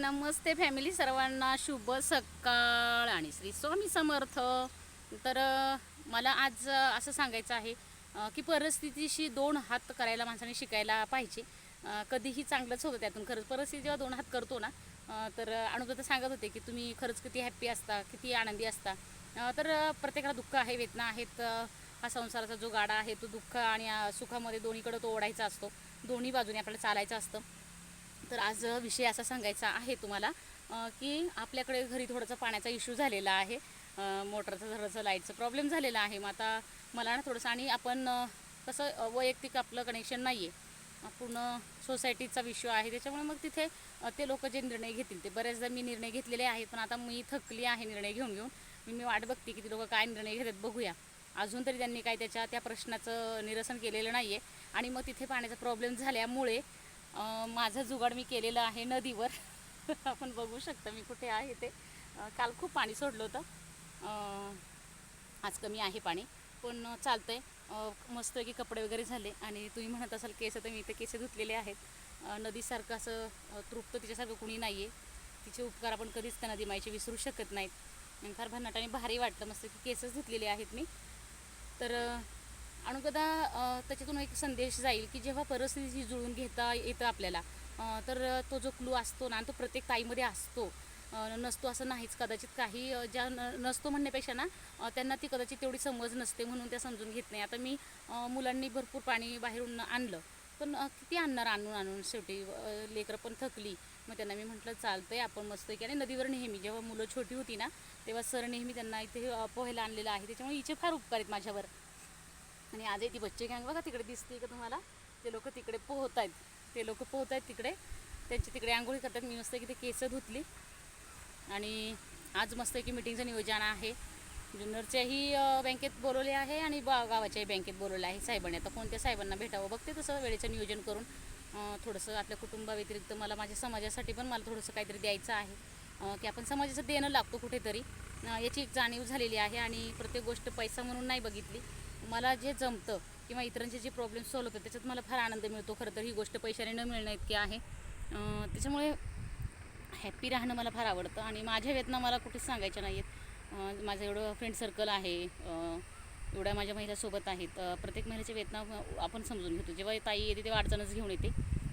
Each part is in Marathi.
नमस्ते फॅमिली सर्वांना शुभ सकाळ आणि श्री स्वामी समर्थ. तर मला आज असं सांगायचं आहे की परिस्थितीशी दोन हात करायला माणसाने शिकायला पाहिजे. कधीही चांगलंच होतं त्यातून. खरंच परिस्थिती जेव्हा दोन हात करतो ना तर अनुभव सांगत होते की तुम्ही खरंच किती हॅप्पी असता किती आनंदी असता. तर प्रत्येकाला दुःख आहे वेदना आहेत हा संसाराचा जो गाडा आहे तो दुःख आणि सुखामध्ये दोन्हीकडं तो ओढायचा असतो. दोन्ही बाजूने आपल्याला चालायचं असतं. तर आज विषय असा सांगायचा आहे तुम्हाला की आपल्याकडे घरी थोडासा पाण्याचा इश्यू झालेला आहे. मोटरचं मोटरचा थोडंसं लाईटचा प्रॉब्लेम झालेला आहे. मग आता मला ना थोडंसं आणि आपण कसं वैयक्तिक आपलं कनेक्शन नाही आहे पूर्ण सोसायटीचा विषय आहे. त्याच्यामुळे मग तिथे ते लोक जे निर्णय घेतील ते बऱ्याचदा मी निर्णय घेतलेले आहेत. पण आता मी थकली आहे निर्णय घेऊन घेऊन. मी मी वाट बघते की ती लोक काय निर्णय घेतात बघूया. अजून तरी त्यांनी काय त्याच्या त्या प्रश्नाचं निरसन केलेलं नाही आहे आणि मग तिथे पाण्याचा प्रॉब्लेम झाल्यामुळे माझं जुगाड मी केलेलं आहे नदीवर. आपण बघू शकता मी कुठे आहे ते. काल खूप पाणी सोडलं होतं. आज कमी आहे पाणी पण चालतं आहे मस्त की कपडे वगैरे झाले आणि तुम्ही म्हणत असाल केस तर मी इथे केस धुतलेले आहेत. नदीसारखं असं तृप्त तिच्यासारखं कुणी नाही आहे तिचे उपकार आपण कधीच त्या नदीमाईचे विसरू शकत नाहीत. फार भन्नाट आणि भारी वाटतं मस्त की केसच धुतलेले आहेत मी. तर अणुकदा त्याच्यातून एक संदेश जाईल की जेव्हा परिस्थिती जुळून घेता येतं आपल्याला तर तो जो क्लू असतो ना तो प्रत्येक ताईमध्ये असतो. नसतो असं नाहीच कदाचित काही ज्या न नसतो म्हणण्यापेक्षा ना त्यांना ती कदाचित तेवढी समज नसते म्हणून त्या समजून घेत नाही. आता मी मुलांनी भरपूर पाणी बाहेरून आणलं पण किती आणणार आणून आणून शेवटी लेकरं पण थकली. मग त्यांना मी म्हटलं चालतंय आपण मस्त की आणि नदीवर नेहमी जेव्हा मुलं छोटी होती ना तेव्हा सर नेहमी त्यांना इथे पोहायला आणलेलं आहे. त्याच्यामुळे हिचे फार उपकार आहेत माझ्यावर. आणि आजही ती बच्चे गँग बघा तिकडे दिसते का तुम्हाला? ते लोक तिकडे पोहत आहेत. ते लोक पोहत आहेत तिकडे. त्यांची तिकडे आंघोळी करतात. मी मस्त की ते केस धुतली. आणि आज मस्त की मिटिंगचं नियोजन आहे. जुन्नरच्याही बँकेत बोलवले आहे आणि बा गावाच्याही बँकेत बोलवलं आहे साहेबांनी. आता कोणत्या साहेबांना भेटावं? बघते तसं वेळेचं नियोजन करून. थोडंसं आपल्या कुटुंबाव्यतिरिक्त मला माझ्या समाजासाठी पण मला थोडंसं काहीतरी द्यायचं आहे. की आपण समाजाचं देणं लागतो कुठेतरी. याची एक जाणीव झालेली आहे आणि प्रत्येक गोष्ट पैसा म्हणून नाही बघितली. मला जे जमतं किंवा इतरांचे जे प्रॉब्लेम सॉल्व्ह होतात त्याच्यात मला फार आनंद मिळतो. खरं तर ही गोष्ट पैशाने न मिळणं इतकी आहे त्याच्यामुळे हॅप्पी राहणं मला फार आवडतं आणि माझ्या वेदना मला कुठेच सांगायच्या नाही आहेत माझं एवढं फ्रेंड सर्कल आहे एवढ्या माझ्या महिलासोबत आहेत. प्रत्येक महिलेच्या वेदना आपण समजून घेतो. जेव्हा ताई येते तेव्हा अडचणच घेऊन येते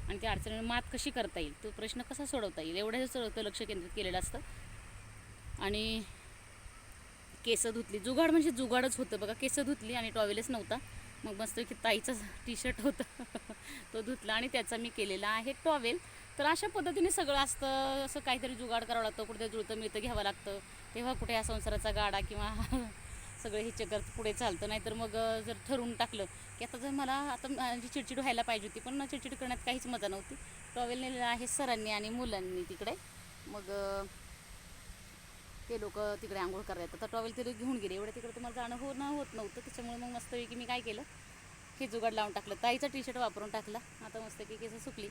आणि त्या अडचणीवर मात कशी करता येईल? तो प्रश्न कसा सोडवता येईल? एवढ्याच लक्ष केंद्रित केलेलं असतं. आणि केस धुतली. जुगाड म्हणजे जुगाडच होतं बघा. केस धुतली आणि टॉवेलच नव्हता. मग मस्त की ताईचा टी शर्ट होतं. तो धुतला आणि त्याचा मी केलेला आहे टॉवेल. तर अशा पद्धतीने सगळं असतं. असं काहीतरी जुगाड करावं लागतं. कुठे जुळतं मिळतं घ्यावं लागतं. तेव्हा कुठे या संसाराचा गाडा किंवा सगळं हे चक्कर पुढे चालतं. नाहीतर मग जर ठरवून टाकलं की आता जर मला आता चिडचिड व्हायला पाहिजे होती पण चिडचिड करण्यात काहीच मजा नव्हती. टॉवेल नेलेलं आहे सरांनी आणि मुलांनी तिकडे. मग ते लोक तिकडे आंघोळ करायला तर टॉवेल तिथे घेऊन गेले. एवढं तिकडे तुम्हाला जाणं हो न होत नव्हतं. त्याच्यामुळे मग मस्तपैकी मी काय केलं? हे जुगाड लावून टाकलं. ताईचा टी शर्ट वापरून टाकला. आता मस्तपैकी केस सुकली.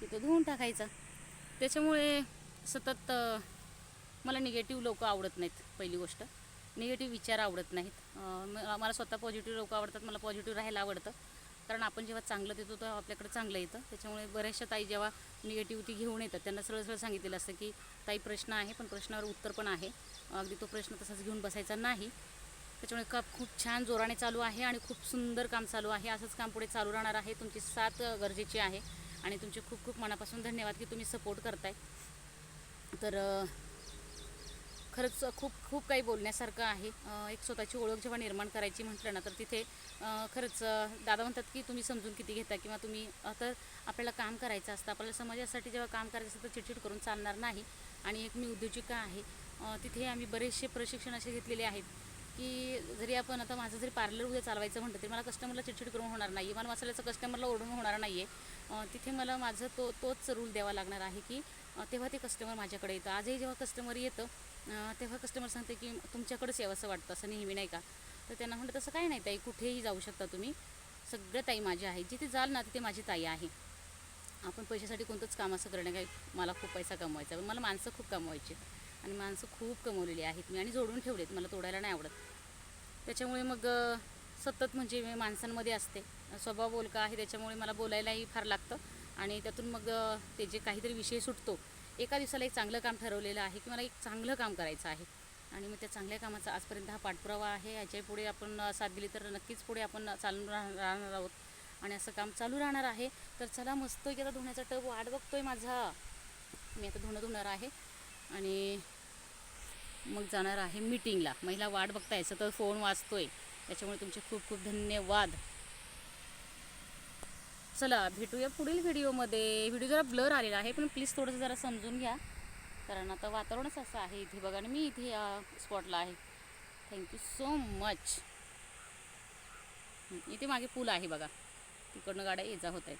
तिथं धुवून टाकायचा. त्याच्यामुळे सतत मला निगेटिव्ह लोक आवडत नाहीत पहिली गोष्ट. निगेटिव्ह विचार आवडत नाहीत. मला स्वतः पॉझिटिव्ह लोक आवडतात. मला पॉझिटिव्ह राहायला आवडतं. कारण आपण जेव्हा चांगलं देतो तेव्हा आपल्याकडे चांगलं येतं. त्याच्यामुळे बऱ्याचशा ताई जेव्हा निगेटिव्हिटी घेऊन येतात. त्यांना सरळ सरळ सांगितलेलं असतं की ताई प्रश्न आहे पण प्रश्नावर उत्तर पण आहे. अगदी तो प्रश्न तसाच घेऊन बसायचा नाही. त्याच्यामुळे काम खूप छान जोराने चालू आहे आणि खूप सुंदर काम चालू आहे. असंच काम पुढे चालू राहणार आहे. तुमची साथ गरजेची आहे. आणि तुमचे खूप खूप मनापासून धन्यवाद की तुम्ही सपोर्ट करताय. तर खरंच खूप खूप काही बोलण्यासारखं आहे. एक स्वतःची ओळख जेव्हा निर्माण करायची म्हटलं ना तर तिथे खरंच दादा म्हणतात की तुम्ही समजून किती घेता किंवा तुम्ही तर आपल्याला काम करायचं असतं. आपल्याला समाजासाठी जेव्हा काम करायचं असतं तर चिडचिड करून चालणार नाही. आणि एक मी उद्योजिका आहे. तिथे आम्ही बरेचसे प्रशिक्षण असे घेतलेले आहेत की जरी आपण आता माझं जरी पार्लर उद्या चालवायचं म्हटलं तरी मला कस्टमरला चिडचिड करून होणार नाही. मला मसाल्याचं कस्टमरला ओढून होणार नाही आहे तिथे मला माझं तो तोच रूल द्यावा लागणार आहे की तेव्हा ते कस्टमर माझ्याकडे येतं. आजही जेव्हा कस्टमर येतं तेव्हा कस्टमर सांगते की तुमच्याकडेच यावं असं वाटतं असं नेहमी नाही का? तर त्यांना म्हणलं तसं काय नाही ताई कुठेही जाऊ शकता तुम्ही. सगळ्या ताई माझ्या आहेत जिथे जाल ना तिथे माझी ताई आहे. आपण पैशासाठी कोणतंच काम असं करणं काय? मला खूप पैसा कमवायचा. पण मला माणसं खूप कमवायची आणि माणसं खूप कमवलेली आहेत. मी आणि जोडून ठेवलेत. मला तोडायला नाही आवडत. त्याच्यामुळे मग सतत म्हणजे मी माणसांमध्ये असते. स्वभाव बोलका आहे. त्याच्यामुळे मला बोलायलाही फार लागतं. आणि त्यातून मग ते जे काहीतरी विषय सुटतो एका दिवसाला एक चांगलं काम ठरवलेलं आहे की मला एक चांगलं काम करायचं आहे. आणि मग त्या चांगल्या कामाचा आजपर्यंत हा पाठपुरावा आहे. याच्यापुढे आपण साथ दिली तर नक्कीच पुढे आपण चालून राह- राहणार आहोत. आणि असं काम चालू राहणार आहे. तर चला मस्त की आता धुण्याचा टब वाट बघतोय माझा. मी आता धुणं धुणार आहे. आणि मग जाणार आहे मीटिंगला महिला वाट बघताय तर फोन वाचतोय त्याच्यामुळे तुमचे खूप खूप धन्यवाद. चला भेटूया पुढील व्हिडिओमध्ये. व्हिडिओ जरा ब्लर आलेला आहे पण प्लीज थोडंसं जरा समजून घ्या. कारण आता वातावरणच असं आहे इथे. बघा आणि मी इथे या स्पॉटला आहे. थँक्यू सो मच इथे मागे पूल आहे बघा. तिकडनं गाड्या ये जा होत आहेत